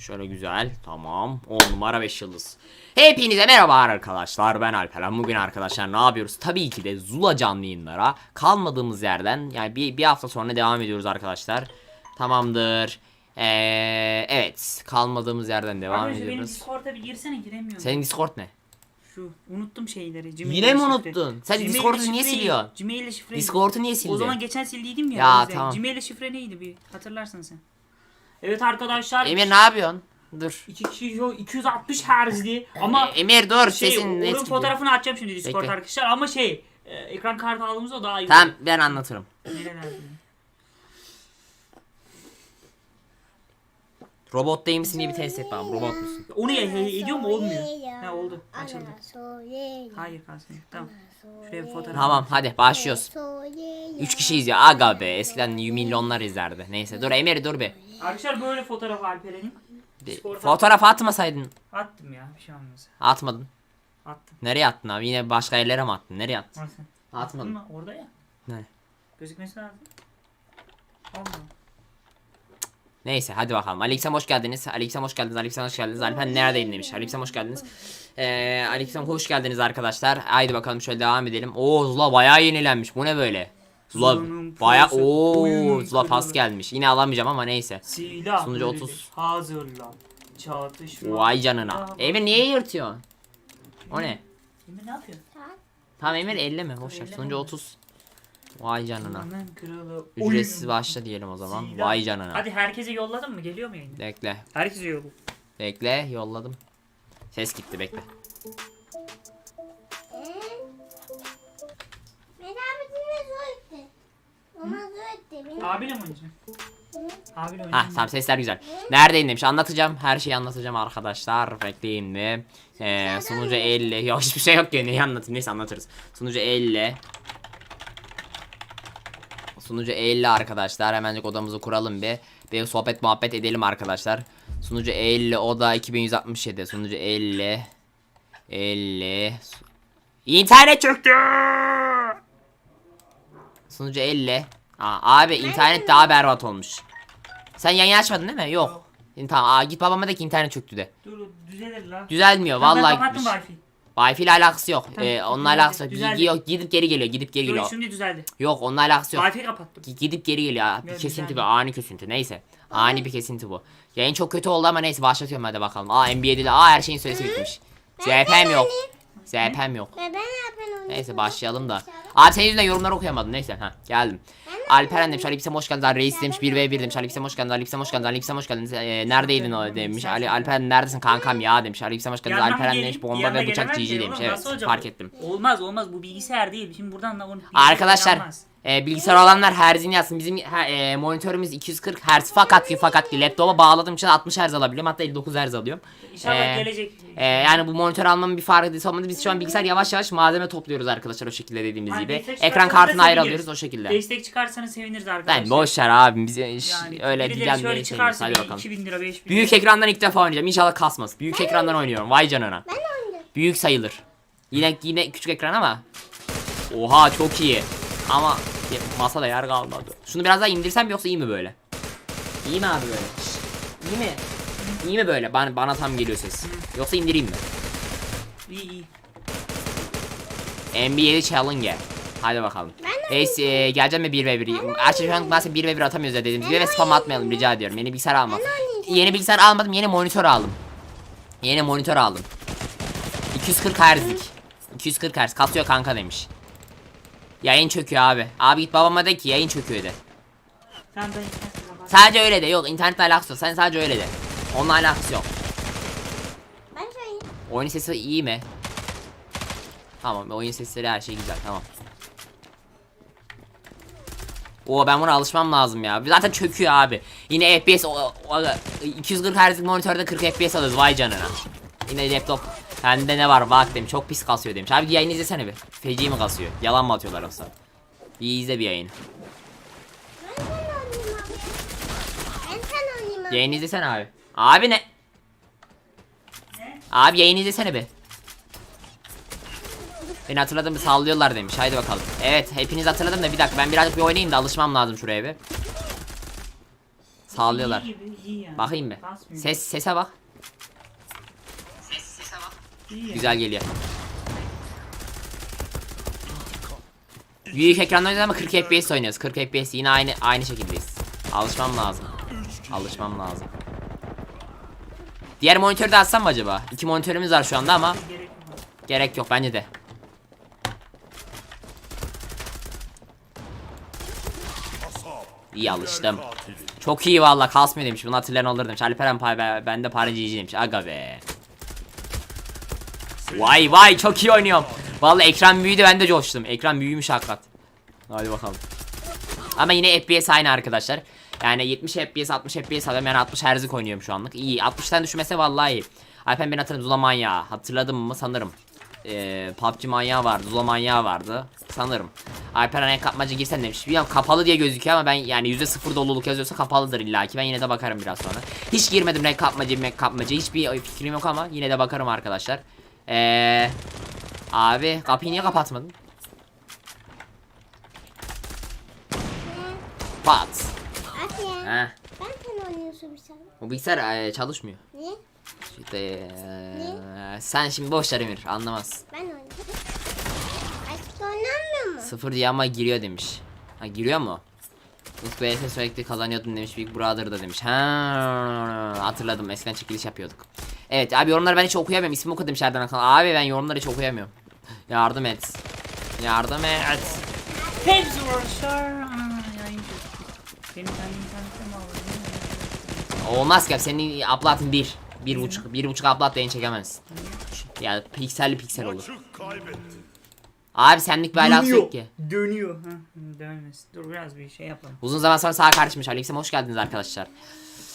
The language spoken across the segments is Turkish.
Şöyle güzel. Tamam. 10 numara 5 yıldız. Hepinize merhaba arkadaşlar. Ben Alperen. Bugün arkadaşlar ne yapıyoruz? Tabii ki de Zula canlı yayınlara kalmadığımız yerden yani bir, bir hafta sonra devam ediyoruz arkadaşlar. Tamamdır. Ee, evet. Kalmadığımız yerden devam Arkadaşlar benim ediyoruz. Discord'a bir girsene giremiyorum. Senin Discord ne? Şu unuttum şeyleri. Gmail Yine mi unuttun? Sen Discord'u niye siliyorsun? Gmail ile şifreyi. Discord'u niye sildin? O zaman geçen sildiydim ya. Ya, o yüzden. tamam. Gmail ile şifre neydi bir hatırlarsın sen. Evet arkadaşlar. Emir ne yapıyorsun? Dur. İki kişi yo 260 Hz'li ama E, Emir dur şey sesin net onun gidiyor. fotoğrafını açacağım şimdi Discord Bekle. arkadaşlar ama şey e, ekran kartı aldığımızda daha iyi. Tamam ben anlatırım. Robot değil misin diye bir test et bakalım. Robot musun? Onu ya- he- ediyor mu olmuyor. Ha oldu açıldı. Hayır. Kalsın. Tamam. Şuraya bir fotoğraf. Tamam hadi başlıyoruz. 3 kişiyiz ya aga be eskiden milyonlar izlerdi. Neyse dur Emir dur be. Arkadaşlar böyle fotoğraf Alperen'in. Bir Discord'a Fotoğraf atmasaydın. attım ya bir şey olmaz. Atmadın. Attım. Nereye attın abi? Yine başka yerlere mi attın? Nereye attın? Nasıl? Atmadın. Ama orada ya. Ne? Gözükmesi lazım. Allah. Neyse hadi bakalım. Alexem hoş geldiniz. Alexem hoş geldiniz. Alexem hoş geldiniz. Alpen neredeydin demiş. Alexem hoş geldiniz. Ee, Alexem hoş geldiniz arkadaşlar. Haydi bakalım şöyle devam edelim. Oo Zula bayağı yenilenmiş. Bu ne böyle? Zula pası, ooo Zula pas gelmiş. Yine alamayacağım ama neyse. Silah. Sunucu bölge 30. Hazırlan. Çatışma. Vay canına. Emir niye yırtıyorsun? O ne? Emir ne yapıyor? Tamam Emir 50 mi? Boş ver. elleme Sonucu mi? 30. Vay canına. Ücretsiz başla diyelim o zaman. Silah. Vay canına. Hadi herkese yolladın mı? Geliyor mu yayında? Bekle. Herkese yolladım. Bekle yolladım. Ses gitti bekle. Abiyle mi oynayacaksın? Abiyle Ha oynayacağım. tamam sesler güzel. Neredeyim demiş anlatacağım. Her şeyi anlatacağım arkadaşlar. Bekleyin mi? Ee, sunucu 50. Yok hiçbir şey yok ya neyi anlatayım neyse anlatırız. Sunucu 50. Sunucu 50 arkadaşlar. Hemencik odamızı kuralım bir. Bir sohbet muhabbet edelim arkadaşlar. Sunucu 50 oda 2167. Sunucu 50. 50. İnternet çöktü. Sunucu 50. Aa, abi internet daha berbat olmuş. Sen yayın açmadın değil mi? Yok. Tamam aa, git babama de ki internet çöktü de. Dur düzelir la. Düzelmiyor Tamam, ben vallahi kapattım gitmiş. Wi-Fi. Wi-Fi ile alakası yok. Tamam, Ee, onunla düzeldi, alakası yok. düzeldi. Yok gidip geri geliyor. Gidip geri Dur geliyor. şimdi düzeldi. Yok onunla alakası yok. Wi-Fi kapattım. Gi- Gidip geri geliyor. Bir Evet, kesinti bir ani kesinti. Neyse. Ani bir kesinti bu. Yayın çok kötü oldu ama neyse başlatıyorum hadi bakalım. Aa NBA'de de aa her şeyin süresi bitmiş. ZP'm yok. ZP'm yok. Ve ben yapayım onu. Neyse başlayalım da. Abi senin yüzünden yorumları okuyamadım. Neyse ha geldim. Alperen demiş Alipsem hoş geldiniz. Reis demiş 1v1 demiş. Alipsem hoş geldiniz. Alipsem hoş geldiniz. Alipsem hoş geldiniz. Ee, neredeydin o demiş. Ali Alperen neredesin kankam ya demiş. Alipsem hoş geldiniz. Yanına Alperen demiş bomba yanına ve bıçak gelemem GG ki demiş. oğlum, Evet nasıl olacak fark bu? ettim. Olmaz olmaz bu bilgisayar değil. Şimdi buradan da onu Arkadaşlar. E, bilgisayar olanlar herzini yazsın. Bizim ha, e, monitörümüz 240 Hz fakat ki fakat ki laptopa bağladığım için 60 Hz alabiliyorum. Hatta 59 Hz alıyorum. İnşallah Ee, gelecek. E, yani bu monitör almamın bir farkı olmadı. Biz şu an bilgisayar yavaş yavaş malzeme topluyoruz arkadaşlar o şekilde dediğimiz Hani gibi. destek Ekran kartını da ayrı seviniriz. alıyoruz o şekilde. Destek çıkarsanız seviniriz arkadaşlar. Ben boş ver abi biz iş- Yani öyle birileri dilen şöyle çıkarsa Hadi bir bakalım. 2000 lira 5000 Büyük lira. ekrandan ilk defa oynayacağım. İnşallah kasmaz. Büyük ekrandan oynuyorum. Vay canına. Büyük sayılır. Yine yine küçük ekran ama. Oha çok iyi. Ama masada yer kalmadı. Şunu biraz daha indirsem yoksa iyi mi böyle? İyi mi abi böyle? İyi mi? İyi mi böyle? Bana, bana tam geliyor ses. Yoksa indireyim mi? İyi iyi. NBA'li Challenger. Hadi bakalım. Neyse e, geleceğim mi 1v1? Gerçi şu an maalesef 1v1 atamıyoruz ya dediğimiz gibi ve spam atmayalım rica ediyorum. Yeni bilgisayar alma. Yeni bilgisayar almadım yeni monitör aldım. Yeni monitör aldım. 240 Hz'lik. 240 Hz kasıyor kanka demiş. Yayın çöküyor abi. Abi git babama de ki yayın çöküyor de. Tamam ben. Sadece öyle de yok internetle alakası yok. Sen sadece öyle de. Onunla alakası yok. Ben söyleyeyim. Oyun sesi iyi mi? Tamam oyun sesleri her şey güzel tamam. Oo ben buna alışmam lazım ya. Zaten çöküyor abi. Yine FPS o, o, 240 Hz monitörde 40 FPS alırız vay canına. Yine laptop Bende ne var bak demiş çok pis kasıyor demiş. Abi yayını izlesene bir. Feci mi kasıyor? Yalan mı atıyorlar yoksa? Bir izle bir yayını. Yayını izlesene abi. Abi ne? Abi yayını izlesene bir. Beni hatırladım sallıyorlar demiş. Haydi bakalım. Evet hepiniz hatırladım da bir dakika ben birazcık bir oynayayım da alışmam lazım şuraya bir. İyi iyi yani. Bakayım mı? Ses sese bak. İyi. Güzel geliyor. Büyük ekranda oynuyoruz ama 40 FPS oynuyoruz. 40 FPS yine aynı aynı şekildeyiz. Alışmam lazım. Alışmam lazım. Diğer monitörü de açsam mı acaba? İki monitörümüz var şu anda ama Gerek yok. bence de. İyi alıştım. Çok iyi valla kasmıyor demiş. Bunu hatırlayan olur demiş. Alperen ben de para GG demiş. Aga be. Vay vay çok iyi oynuyorum. Vallahi ekran büyüdü ben de coştum. Ekran büyümüş hakikat. Hadi bakalım. Ama yine FPS aynı arkadaşlar. Yani 70 FPS 60 FPS alıyorum yani 60 Hz'lik oynuyorum şu anlık. İyi 60'tan düşmese vallahi iyi. Alpen ben hatırladım Zula manyağı. Hatırladım mı sanırım. Ee, PUBG manyağı vardı. Zula manyağı vardı. Sanırım. Alper renk kapmaca girsen demiş. Bilmiyorum kapalı diye gözüküyor ama ben yani %0 doluluk yazıyorsa kapalıdır illaki. Ben yine de bakarım biraz sonra. Hiç girmedim renk kapmaca renk kapmaca. Hiçbir fikrim yok ama yine de bakarım arkadaşlar. Eee Abi kapıyı niye kapatmadın? Pat. Asiye. Heh. Ben sen oynuyorsun bir sen. Bu bilgisayar e, çalışmıyor. Niye? İşte e, sen şimdi boş ver Emir anlamaz. Ben oynuyorum. Aşk oynanmıyor mu? Sıfır diye ama giriyor demiş. Ha giriyor mu? Nus BS sürekli kazanıyordun demiş Big Brother da demiş. Ha hatırladım eskiden çekiliş yapıyorduk. Evet abi yorumları ben hiç okuyamıyorum. İsmi oku demiş Erden Akan. Abi ben yorumları hiç okuyamıyorum. Yardım et. Yardım et. Hepsi uğraşlar. Benim mi var? Olmaz ki abi, senin upload'ın bir. Bir buçuk, bir buçuk upload yayın çekemezsin. Ya pikselli piksel olur. Abi senlik bir alakası yok ki. Dönüyor. Ha, dönmesin. Dur biraz bir şey yapalım. Uzun zaman sonra sağ karşımış. Aleyküm hoş geldiniz arkadaşlar.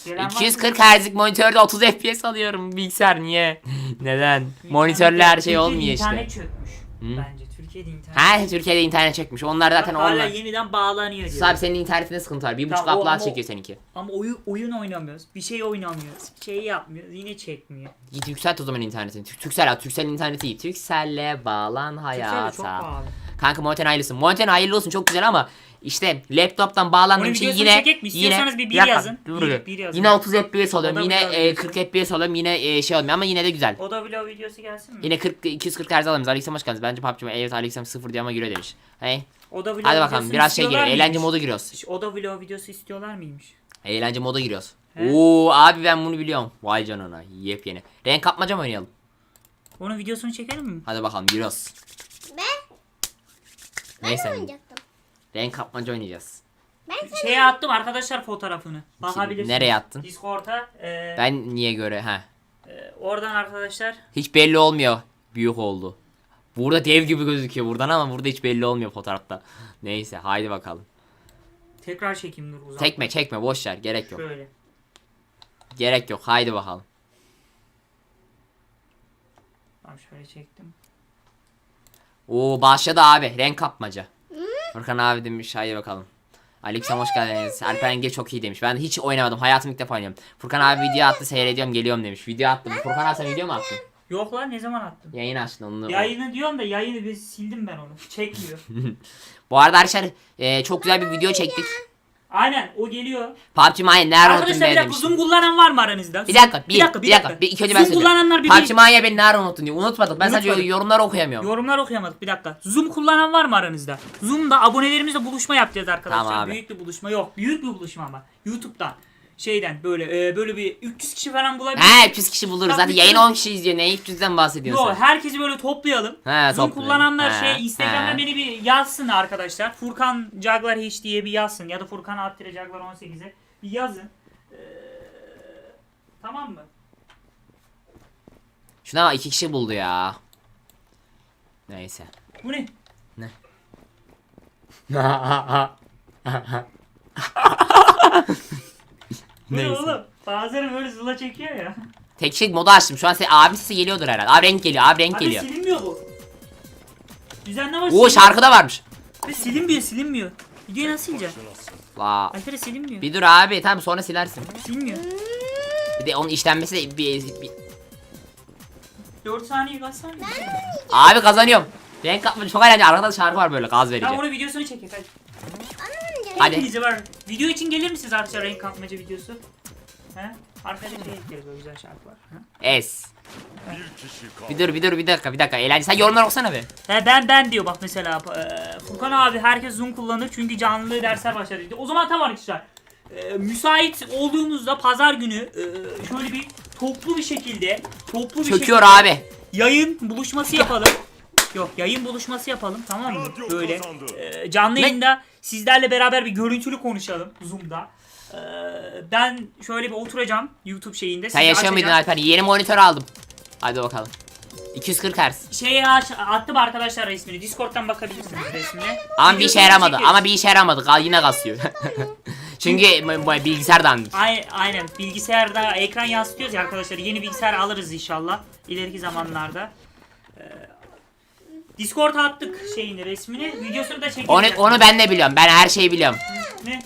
Gelen var mı? 240 Hz'lik monitörde 30 FPS alıyorum. Bilgisayar niye? Neden? Monitörle her şey olmuyor internet işte. çökmüş. Hı? Bence Türkiye'de internet. Ha Türkiye'de internet çekmiş. Onlar zaten hala onlar. yeniden bağlanıyor diyor. Abi senin internetinde sıkıntı var. Bir buçuk Tamam, upload ama çekiyor seninki. Ama oyun, oyun oynamıyoruz. Bir şey oynamıyoruz. Şey yapmıyoruz. Yine çekmiyor. Git yükselt o zaman internetini. Tür- Türksel at. Türksel'in interneti iyi. Türkcell'le bağlan Türkiye'de çok hayata. pahalı. Kanka monitörün hayırlısı. Monitörün hayırlı olsun çok güzel ama işte laptoptan bağlandığım için yine yine bir bir yazın. dur, Bir- bir yazın. Yine 30 FPS alıyorum. Yine e, videosu. 40 FPS alıyorum. Yine e, şey olmuyor ama yine de güzel. O da vlog videosu gelsin mi? Yine 40 240 Hz alamıyoruz. Aleyküm hoş geldiniz. Bence PUBG evet Aleyküm 0 diye ama giriyor demiş. Hey. O da vlog Hadi bakalım biraz şey giriyor. Eğlence modu giriyoruz. O da vlog videosu istiyorlar mıymış? Eğlence moda giriyoruz. He? Oo abi ben bunu biliyorum. Vay canına. Yepyeni. Renk kapmaca mı oynayalım? Onun videosunu çekelim mi? Hadi bakalım giriyoruz. Ben, ben Neyse. oynayacaktım. Renk kapmaca oynayacağız. Ben sen Şeye attım arkadaşlar fotoğrafını. Bakabilirsiniz. Nereye attın? Discord'a. e, Ben niye göre ha? e, oradan arkadaşlar. Hiç belli olmuyor. Büyük oldu. Burada dev gibi gözüküyor buradan ama burada hiç belli olmuyor fotoğrafta. Neyse haydi bakalım. Tekrar çekeyim dur uzak. Çekme çekme boş ver gerek yok. Şöyle. Gerek yok haydi bakalım. Tamam şöyle çektim. Oo başladı abi renk kapmaca. Furkan abi demiş haydi bakalım. Aleyküm hoş geldiniz. Alper Engel çok iyi demiş. Ben hiç oynamadım. Hayatım ilk defa oynuyorum. Furkan abi video attı seyrediyorum geliyorum demiş. Video attım. Furkan abi sen video mu attın? Yok lan ne zaman attım? Yayın açtın onu. Yayını diyorum da yayını bir sildim ben onu. Çekmiyor. Bu arada arkadaşlar e, çok güzel bir video çektik. Aynen o geliyor. PUBG Mania nerede unuttun Arkadaşlar be bir dakika demiş. zoom kullanan var mı aranızda? Bir dakika, bir, bir dakika, bir dakika. Bir, ilk önce ben Zoom kullananlar bir, PUBG Mania beni nerede unuttun diyor. Unutmadık. Ben sadece Unutmadık. yorumları okuyamıyorum. yorumlar okuyamadık bir dakika. Zoom kullanan var mı aranızda? Zoom'da abonelerimizle buluşma yapacağız arkadaşlar. Tamam abi. Büyük bir buluşma yok. Büyük bir buluşma ama. YouTube'dan. Şeyden böyle e, böyle bir 300 kişi falan bulabiliriz. He 300 kişi buluruz. Zaten bütün- yayın 10 kişi izliyor. Ne 300'den bahsediyorsun Yo sen? herkesi böyle toplayalım. He, Zoom toplayalım. kullananlar He, şey Instagram'da he. beni bir yazsın arkadaşlar. Furkan Caglar hiç diye bir yazsın ya da Furkan Attire Caglar 18'e bir yazın. Ee, tamam mı? Şuna bak 2 kişi buldu ya. Neyse. Bu ne? Bu ne Neyse. oğlum? Bazıları böyle zula çekiyor ya. Tek şey modu açtım. Şu an se abi sesi geliyordur herhalde. Abi renk geliyor. Abi renk Abi geliyor. silinmiyor bu. Düzenleme var. Oo silinmiyor. şarkıda varmış. Abi silinmiyor silinmiyor. Videoyu nasıl sileceksin? La. Alper'e silinmiyor. Bir dur abi. Tamam sonra silersin. Silinmiyor. Bir de onun işlenmesi de bir, bir... 4 saniye kaç saniye? Abi kazanıyorum. Renk kapma çok eğlenceli. Arkada da şarkı var böyle gaz verici. Tamam onun videosunu çekek hadi. Hadi. Hepinize var. Video için gelir misiniz arkadaşlar renk katmaca videosu? He? Arkada şey ekleriz böyle güzel şarkılar. He? Es. Bir dur bir dur bir dakika bir dakika. Eğlence sen yorumlar okusana bir. He ben ben diyor bak mesela e, Furkan abi herkes Zoom kullanır çünkü canlı dersler başladı. O zaman tamam arkadaşlar. E, müsait olduğunuzda pazar günü e, şöyle bir toplu bir şekilde toplu bir Çöküyor şekilde abi. yayın buluşması yapalım. Yok yayın buluşması yapalım tamam mı? Böyle e, canlı yayında sizlerle beraber bir görüntülü konuşalım Zoom'da. E, ben şöyle bir oturacağım YouTube şeyinde. Sen yaşıyor muydun. Alper? Yeni monitör aldım. Hadi bakalım. 240 Hz. Şeye aç, attım arkadaşlar resmini. Discord'dan bakabilirsiniz resmine. Ama bir işe yaramadı. Ama bir işe yaramadı. Kal yine kasıyor. Çünkü bu- bu bilgisayar dandik. Ay, aynen bilgisayarda ekran yansıtıyoruz ya arkadaşlar yeni bilgisayar alırız inşallah ileriki zamanlarda. Discord'a attık şeyini resmini videosunu da çekeceğiz. Onu, onu ben de biliyorum. Ben her şeyi biliyorum. Ne?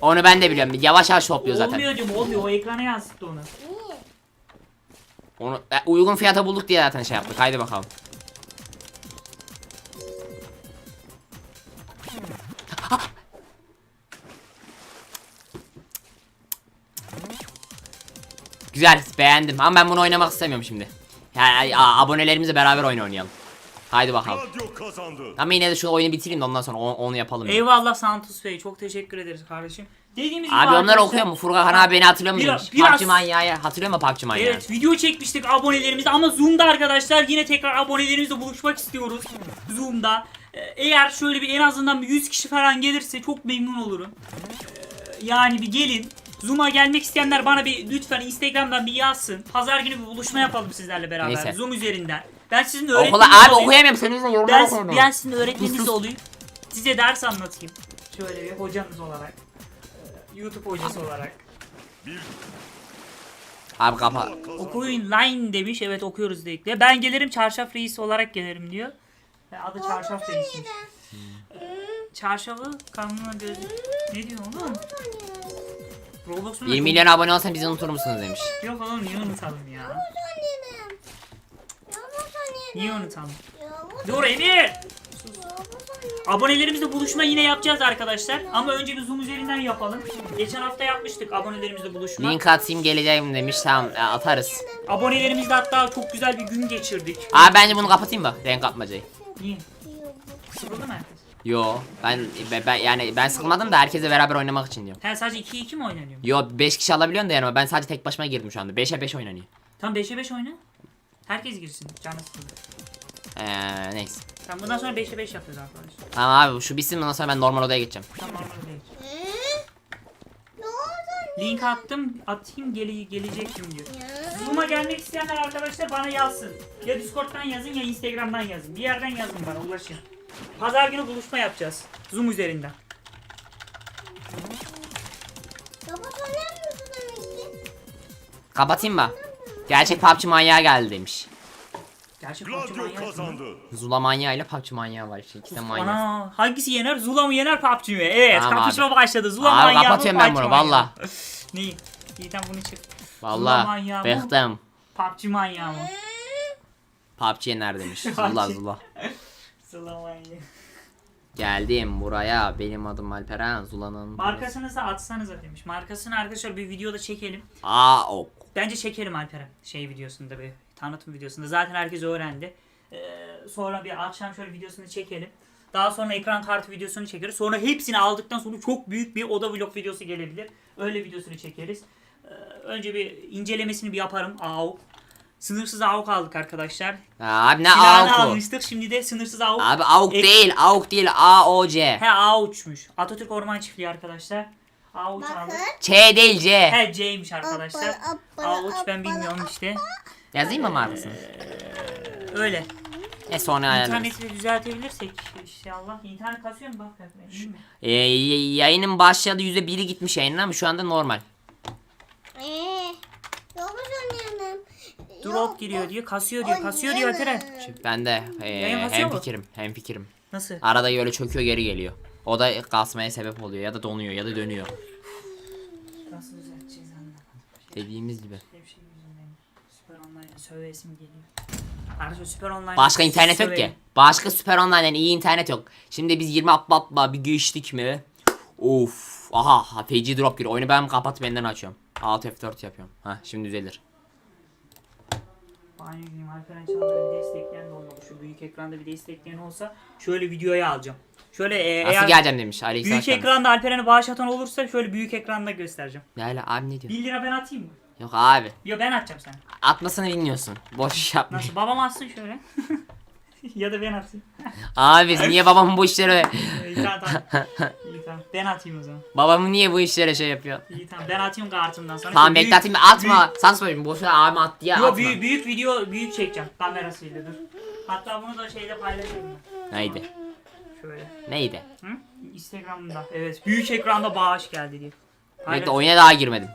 Onu ben de biliyorum. Yavaş yavaş topluyor zaten. Olmuyor diyorum olmuyor o ekrana yansıttı onu. Onu e, uygun fiyata bulduk diye zaten şey yaptık. Haydi bakalım. Güzel, beğendim. Ama ben bunu oynamak istemiyorum şimdi. Yani a- abonelerimizle beraber oyun oynayalım. Haydi bakalım. Radyo kazandı. Ama yine de şu oyunu bitireyim de ondan sonra onu, onu yapalım. ya. Eyvallah Santos Bey çok teşekkür ederiz kardeşim. Dediğimiz gibi Abi onlar arkadaşlar- okuyor mu? Furkan abi beni hatırlıyor mu Biraz- demiş. biraz- PUBG manyağı hatırlıyor mu PUBG manyağı? Evet video çekmiştik abonelerimizle ama Zoom'da arkadaşlar yine tekrar abonelerimizle buluşmak istiyoruz. Zoom'da. Ee, Eğer şöyle bir en azından bir 100 kişi falan gelirse çok memnun olurum. Ee, Yani bir gelin. Zoom'a gelmek isteyenler bana bir lütfen Instagram'dan bir yazsın. Pazar günü bir buluşma yapalım sizlerle beraber. Neyse. Zoom üzerinden. Ben sizin Okula öğretmeniniz abi olayım. okuyamıyorum senin yüzünden yorumlar Ben, okuyamıyorum. ben sizin öğretmeniniz olayım. Size ders anlatayım. Şöyle bir hocanız olarak. Ee, YouTube hocası olarak. Abi kapa. Okuyun line demiş. Evet okuyoruz dedikleri. Ben gelirim çarşaf reisi olarak gelirim diyor. Ve Adı çarşaf reisiymiş. Çarşafı kanına göz... Ne diyor oğlum? Roblox'un 1 milyon abone olsan bizi unutur musunuz demiş. Yok oğlum niye unutalım ya? Niye unutalım? Dur Emir! Abonelerimizle buluşma yine yapacağız arkadaşlar. Ama önce bir Zoom üzerinden yapalım. Geçen hafta yapmıştık abonelerimizle buluşma. Link atayım geleceğim demiş tamam e, atarız. Abonelerimizle hatta çok güzel bir gün geçirdik. Abi bence bunu kapatayım mı? Renk atmacayı. Niye? Sıkıldı mı herkes? Yo ben, ben, ben- yani ben sıkılmadım da herkesle beraber oynamak için diyorum. He sadece 2-2 mi oynanıyor? Yo 5 kişi alabiliyorsun da yanıma ben sadece tek başıma girdim şu anda. 5'e 5 oynanıyor. Tam 5'e 5 oyna. Herkes girsin. Canı sıkıldı. Eee neyse. Tamam bundan sonra 5'e 5 yapacağız arkadaşlar. Tamam abi şu bitsin ondan sonra ben normal odaya geçeceğim. Tamam normal değil. Hı? Annem. Link attım, atayım gele gelecektim diyor. Ya. Zoom'a gelmek isteyenler arkadaşlar bana yazsın. Ya Discord'dan yazın ya Instagram'dan yazın. Bir yerden yazın bana ulaşın. Pazar günü buluşma yapacağız. Zoom üzerinden. Bu demişti? Kapatayım mı? Gerçek PUBG manyağı geldi demiş. Gerçek PUBG mı? kazandı. Zula manyağı ile PUBG manyağı var işte ikisi de manyak. Ana hangisi yener? Zula mı yener PUBG mi? Evet Tamam kapışma abi. başladı. Zula Abi manyağı mı kapatıyorum ben PUBG bunu, manyağı valla. mı? Neyi? İyiden bunu çık. Valla manyağı mı? bıktım. PUBG manyağı mı? PUBG yener demiş. Zula zula. Zula manyağı. Geldim buraya. Benim adım Alperen. Zula'nın. Markasını da atsanıza demiş. Markasını arkadaşlar bir videoda çekelim. Aa ok. Bence çekelim Alperen. Şey videosunda bir tanıtım videosunda. Zaten herkes öğrendi. Ee, sonra bir akşam şöyle videosunu çekelim. Daha sonra ekran kartı videosunu çekeriz. Sonra hepsini aldıktan sonra çok büyük bir oda vlog videosu gelebilir. Öyle videosunu çekeriz. Ee, önce bir incelemesini bir yaparım. AUK. Sınırsız AUK aldık arkadaşlar. Abi ne Silahını AUK'u? almıştık. Şimdi de sınırsız AUK. Abi AUK Ek- değil. AUK değil. AOC. He AUK'muş. Atatürk Orman Çiftliği arkadaşlar. Aldık. Bakın. Ç değil C. He C'ymiş arkadaşlar. AUK ben bilmiyorum işte. Yazayım mı markasını? Öyle. E sonra ayarlarız. İnterneti düzeltebilirsek inşallah. İnternet kasıyor mu bak? iyi mi? Ee, y- yayının başladı %1'i gitmiş yayının ama şu anda normal. Ee, Yavuz annem. Drop giriyor diyor, kasıyor diyor, kasıyor diyor Alperen. Ben de e, Yayın hem mu? fikrim. Hem fikrim. Nasıl? Arada böyle çöküyor geri geliyor. O da kasmaya sebep oluyor ya da donuyor ya da dönüyor. Nasıl düzelteceğiz anlamadım. Dediğimiz gibi. Şey, şey yüzünden. Süper online sövesim geliyor. Süper online. Başka internet yok ki. Başka süper online'den iyi internet yok. Şimdi biz 20 atlatla bir geçtik mi? Of. Aha ha, feci drop giriyor. Oyunu ben kapatıp benden açıyorum. Alt F4 yapıyorum. Ha şimdi düzelir. Aynı gün Alperen Çağlar'ı bir destekleyen de olmalı. Şu büyük ekranda bir destekleyen olsa şöyle videoya alacağım. Şöyle e, Nasıl eğer geleceğim demiş Alex büyük Başkan. ekranda Alperen'e bağış atan olursa şöyle büyük ekranda göstereceğim. Ne hala abi ne diyor? 1 lira ben atayım mı? Yok abi. Yo ben atacağım sana. Atmasını bilmiyorsun. Boş iş yapma. Nasıl? Babam atsın şöyle. ya da ben atayım. Abi niye babamın bu işlere İyi tamam tamam. İyi tamam. Ben atayım o zaman. babamın niye bu işlere şey yapıyor? İyi tamam. Ben atayım kartımdan sana. Tamam büyük- bekle atayım atma. Sans söyleyeyim boşuna abim at diye Yo atma. büyük, büyük video büyük çekeceğim kamerasıyla dur. Hatta bunu da şeyde paylaşayım ben. Neydi? Şöyle. Neydi? Hı? Instagram'da. Evet. Büyük ekranda bağış geldi diye. Bekle oyuna daha girmedim.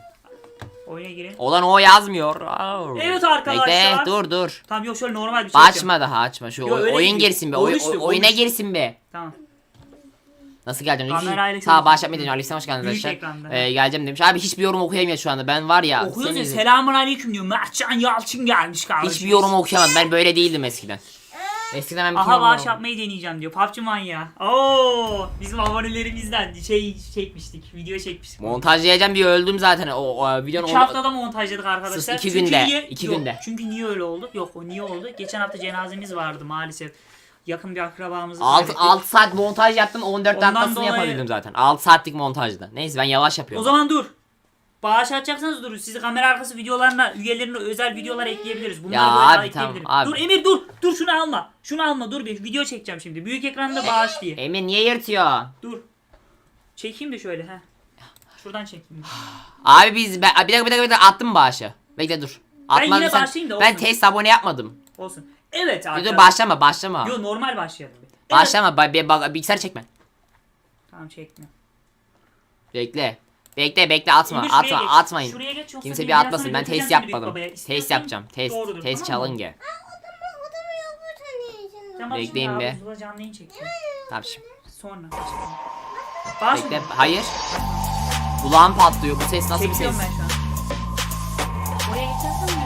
Oyuna girin. Olan o yazmıyor. Au. Evet arkadaşlar. Bekle dur dur. Tamam yok şöyle normal bir şey yapacağım. Açma daha açma. Şu Yo, oy- öyle oyun değil. girsin be. Oy- Konuştuk, oy- oyuna konuştuk. girsin be. Tamam. Nasıl geleceğim? Kamerayla Sağ çalışıyor. başlatmayı deniyor. Aleyküm hoş geldiniz Büyük arkadaşlar. ekranda. Ee, geleceğim demiş. Abi hiçbir yorum okuyamıyor şu anda. Ben var ya. Okuyoruz ya selamun aleyküm diyor. Mertcan Yalçın gelmiş kardeşim. Hiçbir yorum okuyamadım. Ben böyle değildim eskiden. Eskiden ben bütün Aha bağış yapmayı deneyeceğim diyor. PUBG manyağı. Oo, bizim abonelerimizden şey çekmiştik. Video çekmiştik. Montajlayacağım diye öldüm zaten. O, o videonun İki onu- haftada montajladık arkadaşlar. Sus, iki Çünkü günde, Niye, iki Yok, günde. Çünkü niye öyle oldu? Yok o niye oldu? Geçen hafta cenazemiz vardı maalesef. Yakın bir akrabamızı 6, kaybettik. 6 saat montaj yaptım 14 Ondan dakikasını dolayı- yapabildim zaten. 6 saatlik montajda. Neyse ben yavaş O yapıyorum. zaman dur. Bağış atacaksanız durun. Sizi kamera arkası videolarına, üyelerine özel videolar ekleyebiliriz. Bunları Ya böyle daha abi, tamam, ekleyebilirim. abi. Dur Emir dur. Dur şunu alma. Şunu alma. Dur bir video çekeceğim şimdi. Büyük ekranda bağış diye. Emir niye yırtıyor? Dur. Çekeyim de şöyle ha. Şuradan çekeyim. Abi biz ben, bir dakika bir dakika bir dakika attım bağışı. Bekle dur. Atmadın yine sen- başlayayım da Ben olsun. test abone yapmadım. Olsun. Evet Dur arkadaşlar. dur başlama başlama. Yo normal başlayalım. Evet. Başlama ba- ba- bilgisayar çekme. Tamam çekme. Bekle. Bekle bekle atma Emir şuraya atma geç. atmayın. Şuraya geç yoksa Kimse bir atmasın. Ben götüreceğim test büyük yapmadım. babaya. Test İstiyorsan yapacağım. Test doğrudur, test tamam mı? challenge. Bekleyin be. Zula çekeceğim. Tamam şimdi. Sonra. Bağış Bekle. Hayır. Kulağım patlıyor. Bu ses nasıl bir ses? Çekiyorum ben şu an. Oraya geçersen mi?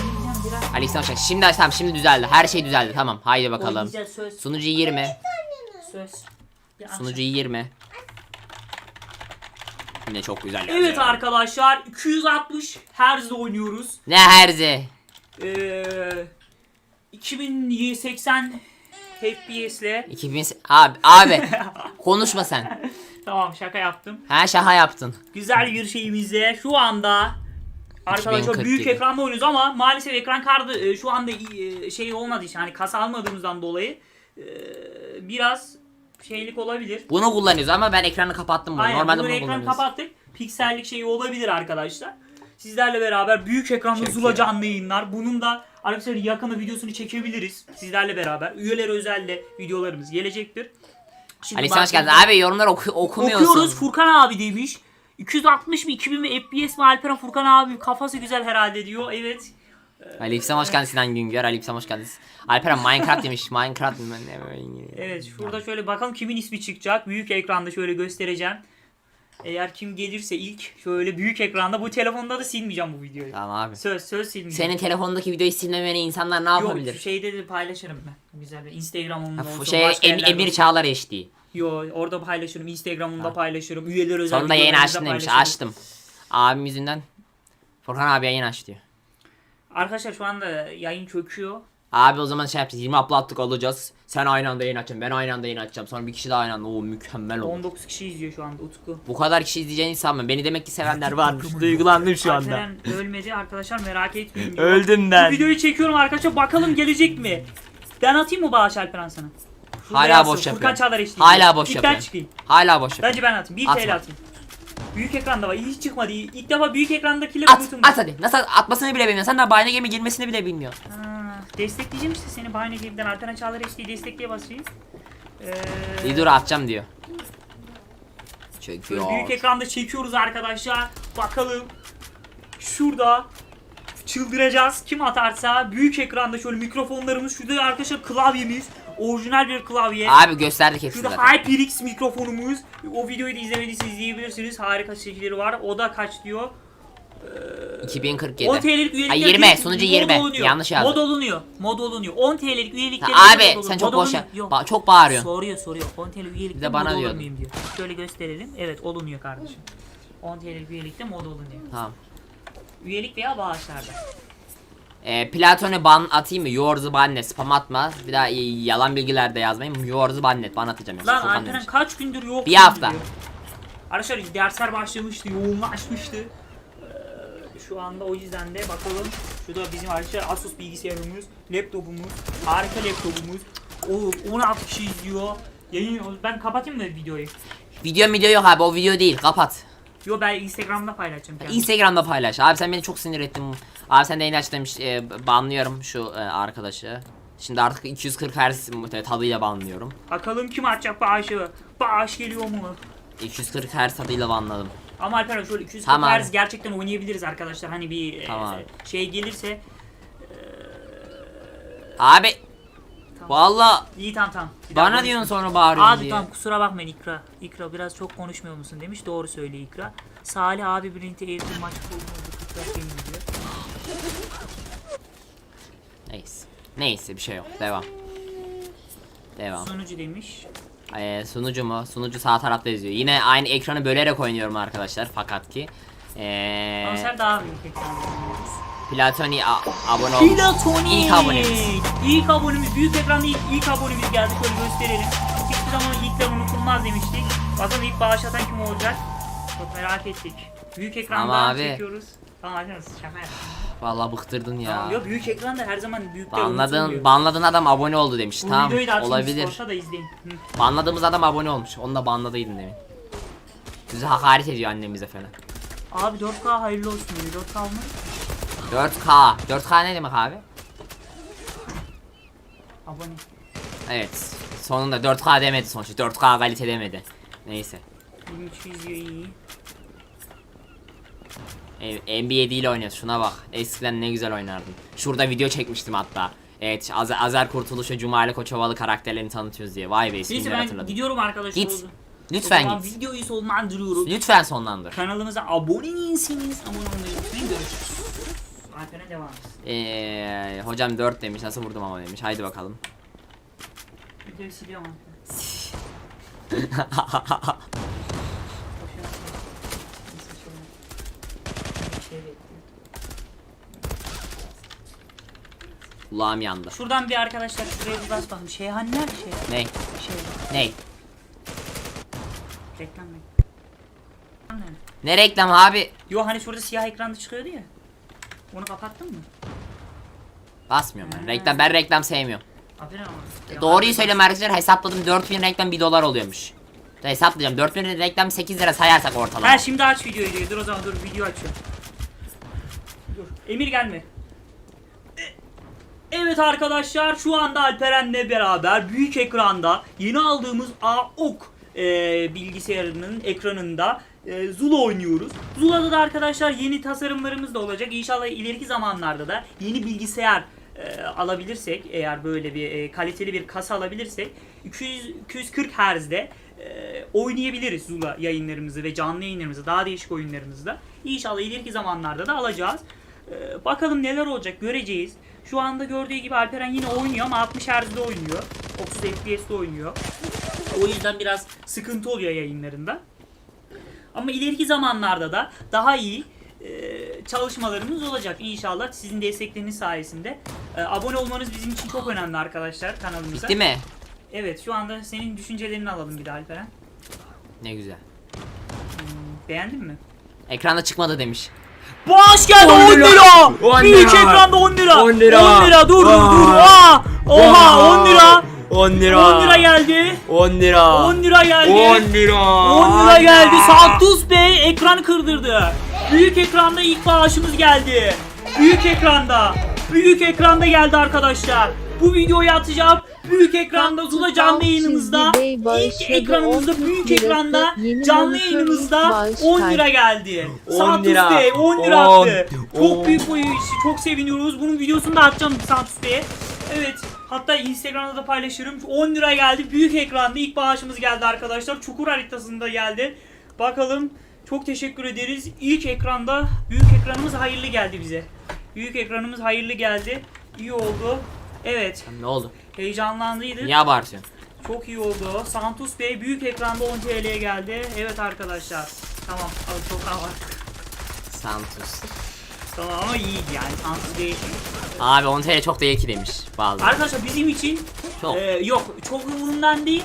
Oynayacağım biraz. Aleyküm hoş geldin. Şimdi tamam şimdi düzeldi. Her şey düzeldi. Tamam. Haydi bakalım. Oynayacağız söz. Sunucu 20. Söz. Bir akşam. Sunucu 20. Yine çok güzel. Evet yazıyor. arkadaşlar 260 Hz oynuyoruz. Ne herzi? Ee, 2080 FPS ile 2000 abi abi konuşma sen. Tamam şaka yaptım. Ha şaha yaptın. Güzel bir şeyimizle şu anda Arkadaşlar 2047. büyük ekranda oynuyoruz ama maalesef ekran kartı e, şu anda e, şey olmadığı için hani kasa almadığımızdan dolayı e, biraz şeylik olabilir. Bunu kullanıyoruz ama ben ekranı kapattım bunu. Aynen Normalde bunu bunu ekran kullanıyoruz. kapattık. Piksellik şeyi olabilir arkadaşlar. Sizlerle beraber büyük ekranda Zula canlı yayınlar. Bunun da arkadaşlar yakında videosunu çekebiliriz. Sizlerle beraber. Üyeler özelde videolarımız gelecektir. Şimdi Ali sen hoş geldin. Abi yorumlar oku okumuyorsun. Okuyoruz Furkan abi demiş. 260 mı 2000 mi FPS mi Alperen Furkan abi kafası güzel herhalde diyor. Evet. Aleyküm hoş geldin Sinan Güngör. Aleyküm hoş geldiniz. Alperen Minecraft demiş. Minecraft mı? Evet şurada şöyle bakalım kimin ismi çıkacak. Büyük ekranda şöyle göstereceğim. Eğer kim gelirse ilk şöyle büyük ekranda bu telefonda da silmeyeceğim bu videoyu. Tamam abi. Söz söz silmeyeceğim. Senin telefondaki videoyu silmemeni insanlar ne Yok yapabilir? şeyde de paylaşırım ben. Güzel bir Instagram'ımda olsun. şey em, Emir. Çağlar HD. Yo orada paylaşırım. Instagram'ımda paylaşırım. Üyeler özel Sonunda yayın açtın demiş. Açtım. Abim yüzünden. Furkan abi yayın aç diyor. Arkadaşlar şu anda yayın çöküyor. Abi o zaman şey yapacağız. 20 uploadlık alacağız. Sen aynı anda yayın açacaksın. Ben aynı anda yayın açacağım. Sonra bir kişi daha aynı anda. Oo mükemmel olur. 19 kişi izliyor şu anda Utku. Bu kadar kişi izleyeceğini sanmıyorum. Beni demek ki sevenler varmış. Duygulandım şu anda. Alperen ölmedi arkadaşlar merak etmeyin. diyor. Öldüm Bu ben. videoyu çekiyorum arkadaşlar bakalım gelecek mi? Ben atayım mı Bağış Alperen sana? Şurada Hala yazsın, boş Furkan yapıyor. Çağlar eşliğinde. Hala boş İlk yapıyor. ben çıkayım. Hala boş yapıyor. Bence ben atayım. 1 Atma. TL atayım. Büyük ekranda var. Hiç çıkmadı. İlk defa büyük ekrandakileri At, at hadi. Nasıl atmasını bile bilmiyorsun. Sen daha bayna gemi girmesini bile bilmiyorsun. Ha, destekleyeceğim işte seni Bahane Game'den Alperen Çağlar eşliği destekleye basayım. Ee, İyi dur atacağım diyor. Çekiyor. büyük ekranda çekiyoruz arkadaşlar. Bakalım. Şurada çıldıracağız. Kim atarsa büyük ekranda şöyle mikrofonlarımız şurada arkadaşlar klavyemiz. Orijinal bir klavye. Abi gösterdik hepsini Şurada zaten. HyperX mikrofonumuz. O videoyu da izlemediyseniz izleyebilirsiniz. Harika çekileri var. O da kaç diyor? 2047. 10 TL'lik üyelik Ha, yapıyor, 20, sunucu mod 20. olunuyor. Yanlış yazdım. Mod olunuyor. Mod olunuyor. 10 TL'lik üyelikte Ya abi sen çok boş ba- çok bağırıyorsun. Soruyor soruyor. 10 TL üyelikte Bir de bana muyum diyor. Şöyle gösterelim. Evet olunuyor kardeşim. 10 TL'lik üyelikte mod olunuyor. Tamam. Üyelik veya bağışlarda. Ee, Platon'u ban atayım mı? Yoğurdu bannet. Spam atma. Bir daha y- yalan bilgiler de yazmayın. Yoğurdu bannet. Ban atacağım. yoksa. Lan Furkan Alperen demiş. kaç gündür yok. Bir hafta. diyor. Arkadaşlar dersler başlamıştı, yoğunlaşmıştı. Ee, şu anda o yüzden de bakalım. Şu da bizim arkadaşlar Asus bilgisayarımız, laptopumuz, harika laptopumuz. O 16 kişi izliyor. Yayın ben kapatayım mı videoyu? Video video yok abi. O video değil. Kapat. Yo ben Instagram'da paylaşacağım kendim. Instagram'da paylaş. Abi sen beni çok sinir ettin. Abi sen de yayın aç demiş. E, banlıyorum şu e, arkadaşı. Şimdi artık 240 Hz tadıyla banlıyorum. Bakalım kim atacak bağışı? Bağış geliyor mu? 240 Hz tadıyla banladım. Ama Alperen şöyle 240 Tamam. Hz gerçekten oynayabiliriz arkadaşlar. Hani bir e, Tamam. şey gelirse Abi. Tamam. Valla iyi tamam tamam. Bir daha bana konuşma. diyorsun sonra bağırıyorsun Abi diye. tamam kusura bakmayın İkra. İkra biraz çok konuşmuyor musun demiş. Doğru söyle İkra. Salih abi birlikte eğitim maç. İkra benim diyor. Neyse. Neyse bir şey yok. Devam. Devam. Sunucu demiş. Ee, sunucu mu? Sunucu sağ tarafta yazıyor. Yine aynı ekranı bölerek oynuyorum arkadaşlar fakat ki. Ee, Konser daha büyük ekran. Platoni a- abone olmuş. Platoni. İlk abonemiz. İlk abonemiz. Büyük ekranda ilk, ilk abonemiz geldi. Şöyle gösterelim. Hiçbir zaman ilkler unutulmaz demiştik. Bakalım ilk bağışlatan kim olacak? Çok merak ettik. Büyük ekranda Ama abi- çekiyoruz. Tamam arkadaşlar şaka yaptım. Vallahi bıktırdın ya. Tamam, Yo büyük ekranda her zaman büyükler unutulmuyor. Banladın, banladın adam abone oldu demiş. Bu tamam videoyu da olabilir. Discord'da da izleyin. Hı. Banladığımız adam abone olmuş. Onu da banladıydın demin. Bizi hakaret ediyor annemize falan. Abi 4K hayırlı olsun diyor. 4K mı? 4K. 4K ne demek abi? Abone. Evet. Sonunda 4K demedi sonuçta. 4K kalite demedi. Neyse. 23 izliyor iyi. NBA değil oynuyoruz. Şuna bak. Eskiden ne güzel oynardım. Şurada video çekmiştim hatta. Evet, Az Azer Kurtuluş ve Cumali Koçovalı karakterlerini tanıtıyoruz diye. Vay be Neyse isimleri ben hatırladım. gidiyorum arkadaşlar. Git. Lütfen git. videoyu sonlandırıyoruz. Lütfen sonlandır. Kanalımıza abone değilseniz abone olmayı unutmayın. Görüşürüz. Alper'e devam etsin. Ee, hocam 4 demiş. Nasıl vurdum ama demiş. Haydi bakalım. Videoyu siliyorum Alper. Şey bekliyor. Kulağım yandı. Şuradan bir arkadaşlar şuraya bir bas bakalım. Şeyhan nerede şey? Ne? Şey. Ne? Reklam mı? Nerede? Ne reklam abi? Yo hani şurada siyah ekranda çıkıyordu ya. Onu kapattın mı? Basmıyorum ben. Reklam ben reklam sevmiyorum. Aferin ama. Ya, Doğruyu söyleyeyim arkadaşlar hesapladım 4000 reklam 1 dolar oluyormuş. Hesaplayacağım 4000 reklam 8 lira sayarsak ortalama. Ha şimdi aç videoyu diyor. Dur o zaman dur video açıyorum. Dur. Emir gelme. E- Evet arkadaşlar şu anda Alperen'le beraber büyük ekranda yeni aldığımız AOK e, bilgisayarının ekranında e, Zula oynuyoruz. Zula'da da arkadaşlar yeni tasarımlarımız da olacak. İnşallah ileriki zamanlarda da yeni bilgisayar e, alabilirsek eğer böyle bir e, kaliteli bir kasa alabilirsek 200 240 Hz'de e, oynayabiliriz Zula yayınlarımızı ve canlı yayınlarımızı daha değişik oyunlarımızı da. İnşallah ileriki zamanlarda da alacağız. E, bakalım neler olacak göreceğiz. Şu anda gördüğü gibi Alperen yine oynuyor ama 60 Hz'de oynuyor. 30 FPS'de oynuyor. O yüzden biraz sıkıntı oluyor yayınlarında. Ama ileriki zamanlarda da daha iyi e, çalışmalarımız olacak inşallah sizin destekleriniz sayesinde. E, abone olmanız bizim için çok önemli arkadaşlar kanalımıza. Bitti mi? Evet şu anda senin düşüncelerini alalım bir de Alperen. Ne güzel. Beğendin mi? Ekranda çıkmadı demiş. Bağış geldi 10 10 lira. lira. 10 Büyük lira. ekranda 10 lira. 10 lira. 10 lira dur dur dur. Aa. Oha 10 lira. 10 10 lira geldi. 10 lira. 10 lira geldi. 10 lira. 10 lira geldi. Santus Bey ekranı kırdırdı. Büyük ekranda ilk bağışımız geldi. Büyük ekranda. Büyük ekranda geldi arkadaşlar. Bu videoyu atacağım. Büyük ekranda Zula canlı yayınımızda. İlk ekranımızda büyük ekranda canlı yayınımızda 10 lira geldi. 10 Santus lira. Bey 10 lira 10, attı. 10. Çok büyük bu işi. Çok seviniyoruz. Bunun videosunu da atacağım Santus Bey'e. Evet. Hatta Instagram'da da paylaşırım. 10 lira geldi. Büyük ekranda ilk bağışımız geldi arkadaşlar. Çukur haritasında geldi. Bakalım Çok teşekkür ederiz. İlk ekranda büyük ekranımız hayırlı geldi bize. Büyük ekranımız hayırlı geldi. İyi oldu. Evet. Ne oldu? Heyecanlandıydık. Niye abartıyorsun? Çok iyi oldu. Santus Bey büyük ekranda 10 TL'ye geldi. Evet arkadaşlar. Tamam. Abi çok var. Santos. Tamam ama iyiydi yani Santus Bey. Abi 10 TL çok değil ki demiş bazı. Arkadaşlar bizim için Çok. e, yok çok umurumdan değil.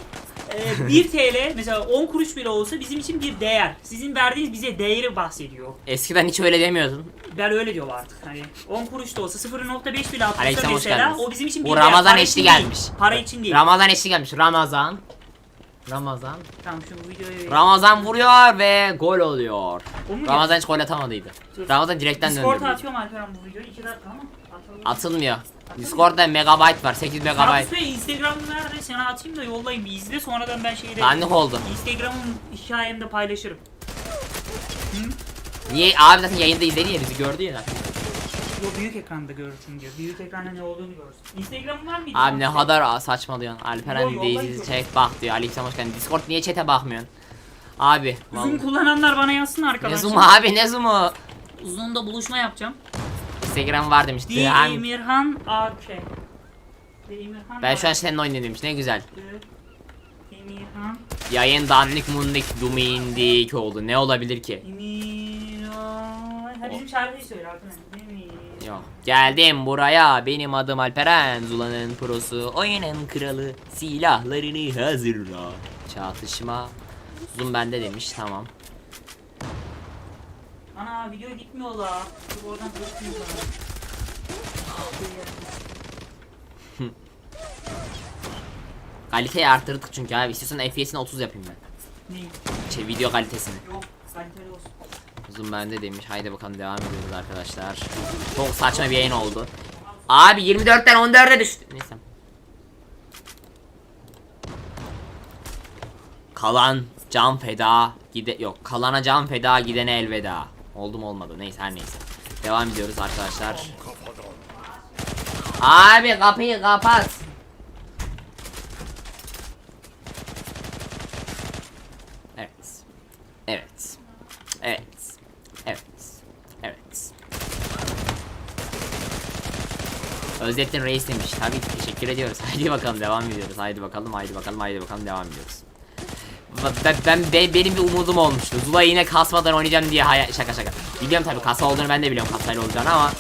E, 1 TL mesela 10 kuruş bile olsa bizim için bir değer. Sizin verdiğiniz bize değeri bahsediyor. Eskiden hiç öyle demiyordun. Ben öyle diyorum artık. Hani 10 kuruş da olsa 0.5 bile atılsa Aleyküm hoş mesela geldiniz. o bizim için bir Bu değer. Ramazan Para eşli için değil. gelmiş. Para için değil. Ramazan eşli gelmiş. Ramazan. Ramazan. tamam şu videoyu Ramazan vuruyor ve gol oluyor. Ramazan hiç gol atamadıydı. Dur. Ramazan direkten Discord'a döndü. atıyorum Alperen bu videoyu. 2 dakika ama. Atalım. Atılmıyor. Discord'da megabyte var. 8 Santus megabyte. Bey Instagram'ı nerede? Sana atayım da yollayayım bir izle sonradan ben şeyde Dandik oldu. Instagram'ın hikayemde paylaşırım. Niye? Abi zaten yayında izledi ya bizi gördü ya zaten. Yo büyük ekranda görürsün diyor. Büyük ekranda ne olduğunu görürsün. Instagram'ın var mıydı? Abi ne kadar saçmalıyorsun. Alperen Yo, yollayın Daisy çek bak diyor. Aleyküm hoş geldin. Discord niye chat'e bakmıyorsun? Abi. Zoom vallahi. kullananlar bana yazsın Ne arkadaşlar. zoom'u abi ne zoom'u? Zoom'da buluşma yapacağım. Instagram var demiş. Dihan. Demirhan AK. Demirhan Ben şu an seninle oynuyorum demiş. Ne güzel. Demirhan Yayın dandik mundik dumindik oldu. Ne olabilir ki? Demirhan Ha bizim şarkıyı söyle arkadaşlar. Demir. Yok. Geldim buraya. Benim adım Alperen. Zula'nın prosu. Oyunun kralı. Silahlarını hazırla. Çatışma. Zoom bende demiş. Tamam. Ana video gitmiyor la. Dur oradan sana. Kaliteyi arttırdık çünkü abi. İstiyorsan FPS'ini 30 yapayım ben. Ne? Şey video kalitesini. Yok. Kaliteli olsun. Zoom bende demiş. Haydi bakalım devam ediyoruz arkadaşlar. Çok saçma bir yayın oldu. Abi 24'ten 14'e düştü. Neyse. Kalan can feda gide yok kalana can feda gidene elveda. Oldu mu olmadı neyse her neyse. Devam ediyoruz arkadaşlar. Abi kapıyı kapat. Evet. Evet. Evet. Evet. Özlettin Reis demiş. Tabii ki teşekkür ediyoruz. Haydi bakalım devam ediyoruz. Haydi bakalım, haydi bakalım, haydi bakalım devam ediyoruz. Ben, ben, ben- benim bir umudum olmuştu. Zula yine kasmadan oynayacağım diye haya- şaka şaka. Biliyorum tabii kasa olduğunu ben de biliyorum kasayla olacağını ama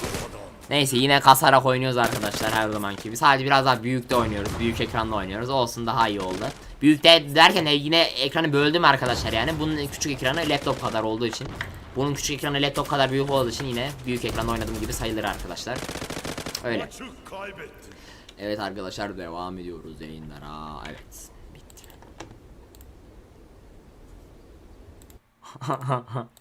Neyse yine kasarak oynuyoruz arkadaşlar her zamanki gibi. Sadece biraz daha büyükte oynuyoruz. Büyük ekranla oynuyoruz. Olsun daha iyi oldu. Büyükte derken de yine ekranı böldüm arkadaşlar yani. Bunun küçük ekranı laptop kadar olduğu için. Bunun küçük ekranı laptop kadar büyük olduğu için yine büyük ekranda oynadığım gibi sayılır arkadaşlar. Öyle. Evet arkadaşlar devam ediyoruz yayınlara. Evet. Bitti.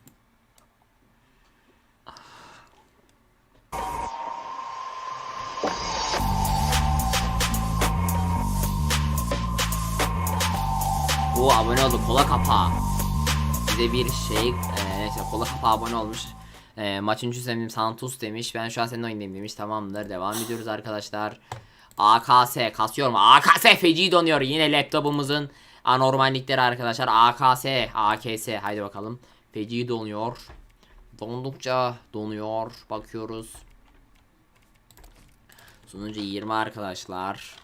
Bu abone oldu kola kapağı. Bize bir şey e, neyse kola kapağı abone olmuş. E, maçın çözümüm Santos demiş. Ben şu an senin oyundayım demiş. Tamamdır. Devam ediyoruz arkadaşlar. AKS kasıyor mu? AKS feci donuyor. Yine laptopumuzun anormallikleri arkadaşlar. AKS, AKS. Haydi bakalım. Feci donuyor. Dondukça donuyor. Bakıyoruz. Sunucu 20 arkadaşlar.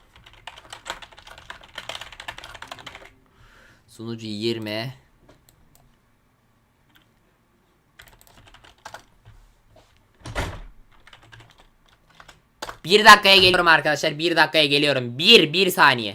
Sunucu 20. Bir dakikaya geliyorum arkadaşlar. Bir dakikaya geliyorum. Bir, bir saniye.